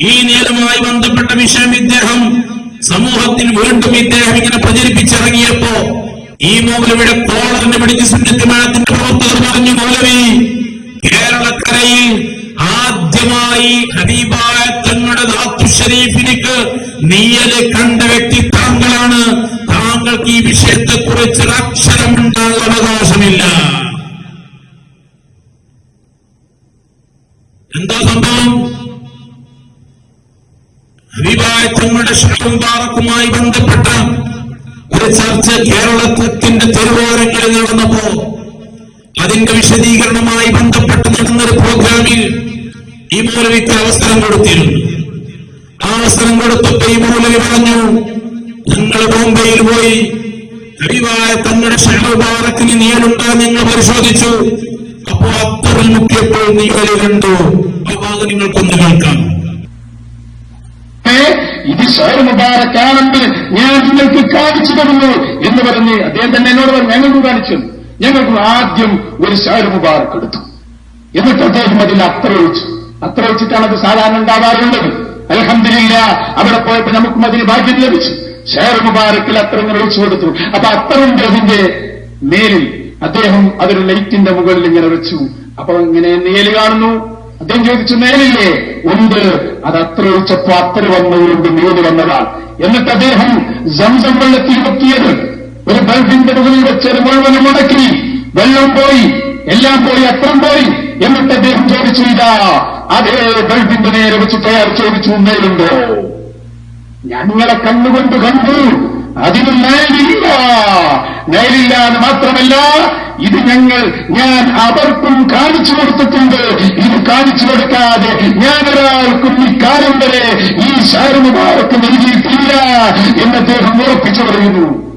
ഈ നിയമവുമായി ബന്ധപ്പെട്ട വിഷയം ഇദ്ദേഹം സമൂഹത്തിൽ വീണ്ടും ഇദ്ദേഹം ഇങ്ങനെ പ്രചരിപ്പിച്ചിറങ്ങിയപ്പോ ഈ മൗലവിയുടെ കോളറിനെ പിടിച്ച് സുന്നത്തിമാനത്തിന്റെ പ്രവർത്തകർ പറഞ്ഞു മൗലവി കേരളക്കരയിൽ ആദ്യമായി ഹബീബായ തങ്ങളുടെ ധാത്തു ഷരീഫിനിക്ക് നീയൽ കണ്ട വ്യക്തി താങ്കളാണ്. താങ്കൾക്ക് ഈ വിഷയത്തെ കുറിച്ച് അക്ഷരം ഉണ്ടാകാൻ അവകാശമില്ല. എന്താ സംഭവം? തങ്ങളുടെ ഷാറുംബാറക്കുമായി ബന്ധപ്പെട്ട ഒരു ചർച്ച കേരളത്തിന്റെ തെരുവോരങ്ങളിൽ നടന്നപ്പോ അതിന്റെ വിശദീകരണമായി ബന്ധപ്പെട്ട് നടന്നൊരു പ്രോഗ്രാമിൽ ഈ മൗലവിക്ക് അവസരം കൊടുത്തിരുന്നു. ആ അവസരം കൊടുത്തപ്പോ ഈ മൗലവി പറഞ്ഞു ഞങ്ങൾ ബോംബെയിൽ പോയി. കഴിവായ തങ്ങളുടെ ഷാറുബാറക്കിന് നീലുണ്ടോ നിങ്ങൾ പരിശോധിച്ചു. അപ്പോ അത്തറിൽ മുക്കിയപ്പോൾ നീലുണ്ടോ കണ്ടു നിങ്ങൾക്കൊന്ന് കേൾക്കാം. ഇത് സ്വയം മുബാറക്കാണെന്ന് ഞാൻ നിങ്ങൾക്ക് കാണിച്ചു തരുന്നു എന്ന് പറഞ്ഞ് അദ്ദേഹം തന്നെ എന്നോട് പറഞ്ഞു ഞങ്ങൾക്ക് കാണിച്ചു. ഞങ്ങൾക്ക് ആദ്യം ഒരു സ്വയം മുബാറക്ക് എടുത്തു. എന്നിട്ട് അദ്ദേഹം അതിൽ അത്ര ഒഴിച്ചു അത്ര ഒഴിച്ചിട്ടാണ് അത് സാധാരണ ഉണ്ടാവാറുള്ളത്. അലഹമില്ല അവിടെ പോയപ്പോൾ നമുക്കും അതിന് ഭാഗ്യം ലഭിച്ചു. ഷെയർ മുബാറക്കിൽ അത്രങ്ങൾ ഒഴിച്ചു കൊടുത്തു. അപ്പൊ അത്തറിന്റെ അതിന്റെ മേലിൽ അദ്ദേഹം അതൊരു ലൈറ്റിന്റെ മുകളിൽ ഇങ്ങനെ വെച്ചു അപ്പൊ ഇങ്ങനെ നേൽ കാണുന്നു. അദ്ദേഹം ചോദിച്ചു നേരില്ലേ ഉണ്ട്. അത് അത്ര ഒഴിച്ചപ്പോ അത്ര വന്നവരുണ്ട് നീതി വന്നതാണ് എന്നിട്ട് അദ്ദേഹം സംസം വെള്ളത്തിൽ കുത്തിയത്. ഒരു ബൾബിന്റെ മുകളിൽ വെച്ചത് മുഴുവനും മുടക്കി. വെള്ളം പോയി. എല്ലാം പോയി അത്രം പോയി. എന്നിട്ട് അദ്ദേഹം ചോദിച്ചു ഇതാ അതേ ബൾബിന്റെ നേരെ വെച്ച് തയ്യാർ ചോദിച്ചു നേരുണ്ടോ ഞങ്ങളെ കണ്ണുകൊണ്ട് കണ്ടു. അതിന് നേരില്ല നേരില്ല എന്ന് മാത്രമല്ല ഇത് ഞങ്ങൾ ഞാൻ അവർക്കും കാണിച്ചു കൊടുത്തിട്ടുണ്ട്. കാണിച്ചു കൊടുക്കാതെ ഞാൻ ഒരാൾക്കും ഈ വരെ ഈ ഷാരുമുബാറക്ക് നൽകിയിട്ടില്ല എന്ന് അദ്ദേഹം ഉറപ്പിച്ചു പറയുന്നു.